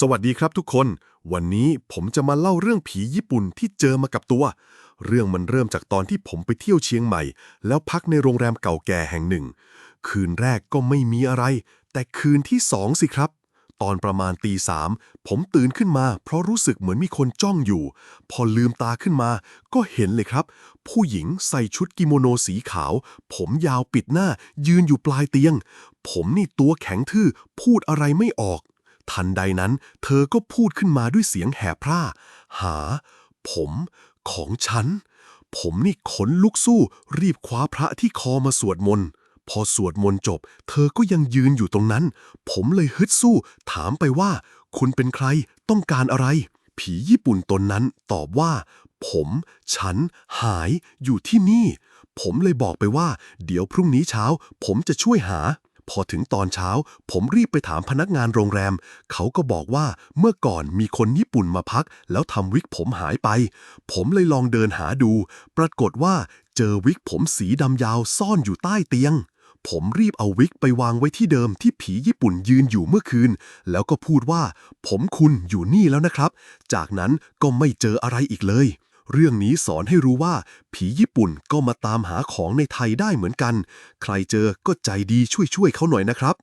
สวัสดีครับทุกคน วันนี้ผมจะมาเล่าเรื่องผีญี่ปุ่นที่เจอมากับตัว เรื่องมันเริ่มจากตอนที่ผมไปเที่ยวเชียงใหม่ แล้วพักในโรงแรมเก่าแก่แห่งหนึ่ง คืนแรกก็ไม่มีอะไร แต่คืนที่สองสิครับ ตอนประมาณตีสามผมตื่นขึ้นมา เพราะรู้สึกเหมือนมีคนจ้องอยู่ พอลืมตาขึ้นมา ก็เห็นเลยครับ ผู้หญิงใส่ชุดกิโมโนสีขาว ผมยาวปิดหน้า ยืนอยู่ปลายเตียง ผมนี่ตัวแข็งทื่อพูดอะไรไม่ออก ทันใดนั้น เธอก็พูดขึ้นมาด้วยเสียงแหบพร่า หา ผมของฉัน ผมนี่ขนลุกสู้ รีบคว้าพระที่คอมาสวดมนต์พอสวดมนต์จบ เธอก็ยังยืนอยู่ตรงนั้น ผมเลยฮึดสู้ ถามไปว่า คุณเป็นใครต้องการอะไร ผีญี่ปุ่นตนนั้นตอบว่า ผม ฉัน หายอยู่ที่นี่ ผมเลยบอกไปว่า เดี๋ยวพรุ่งนี้เช้า ผมจะช่วยหา พอถึงตอนเช้า ผมรีบไปถามพนักงานโรงแรม เขาก็บอกว่าเมื่อก่อนมีคนญี่ปุ่นมาพัก แล้วทำวิกผมหายไป ผมเลยลองเดินหาดู ปรากฏว่าเจอวิกผมสีดำยาวซ่อนอยู่ใต้เตียง ผมรีบเอาวิกไปวางไว้ที่เดิมที่ผีญี่ปุ่นยืนอยู่เมื่อคืน แล้วก็พูดว่า ผมคุณอยู่นี่แล้วนะครับ จากนั้นก็ไม่เจออะไรอีกเลย เรื่องนี้สอนให้รู้ว่า ผีญี่ปุ่นก็มาตามหาของในไทยได้เหมือนกัน ใครเจอก็ใจดีช่วยๆเขาหน่อยนะครับ